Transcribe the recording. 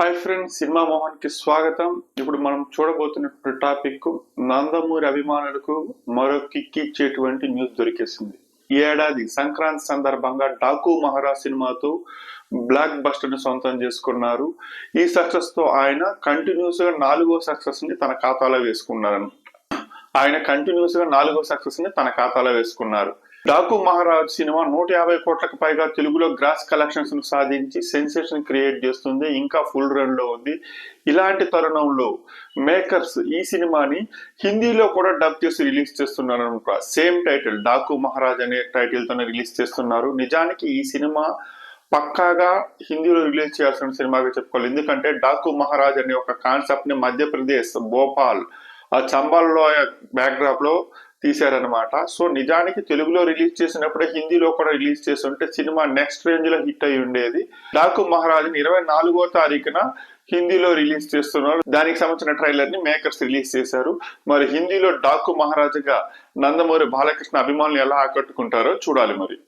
Hi friends cinema మోహన్కి స్వాగతం ఇప్పుడు మనం చూడబోతున్న టాపిక్ నందమూరి అభిమానులకు మరో కిక్ ఇచ్చేటువంటి న్యూస్ దొరికేసింది. ఈ ఏడాది సంక్రాంతి సందర్భంగా డాకు మహారాజ్ సినిమాతో బ్లాక్ బస్టర్ని సొంతం చేసుకున్నారు. ఈ సక్సెస్తో ఆయన కంటిన్యూస్గా నాలుగో సక్సెస్ని తన ఖాతాలో వేసుకున్నారు ఆయన కంటిన్యూస్గా నాలుగో సక్సెస్ని తన ఖాతాలో వేసుకున్నారు. డాకు మహారాజ్ సినిమా నూట యాభై కోట్లకు పైగా తెలుగులో గ్రాస్ కలెక్షన్స్ను సాధించి సెన్సేషన్ క్రియేట్ చేస్తుంది ఇంకా ఫుల్ రన్లో ఉంది. ఇలాంటి తరుణంలో మేకర్స్ ఈ సినిమాని హిందీలో కూడా డబ్ చేసి రిలీజ్ చేస్తున్నారు అనమాట సేమ్ టైటిల్ డాకు మహారాజ్ అనే టైటిల్ తోనే రిలీజ్ చేస్తున్నారు. నిజానికి ఈ సినిమా పక్కాగా హిందీలో రిలీజ్ చేయాల్సిన సినిమాగా చెప్పుకోవాలి. ఎందుకంటే డాకు మహారాజ్ అనే ఒక కాన్సెప్ట్ని మధ్యప్రదేశ్ భోపాల్ ఆ చంబాల్లో బ్యాక్డ్రాప్లో తీశారనమాట సో నిజానికి తెలుగులో రిలీజ్ చేసినప్పుడే హిందీలో కూడా రిలీజ్ చేస్తుంటే సినిమా నెక్స్ట్ రేంజ్లో హిట్ అయి ఉండేది. డాకు మహారాజ్ని ఇరవై నాలుగో తారీఖున హిందీలో రిలీజ్ చేస్తున్నారు. దానికి సంబంధించిన ట్రైలర్ని మేకర్స్ రిలీజ్ చేశారు. మరి హిందీలో డాకు మహారాజుగా నందమూరి బాలకృష్ణ అభిమానులు ఎలా ఆకట్టుకుంటారో చూడాలి మరి.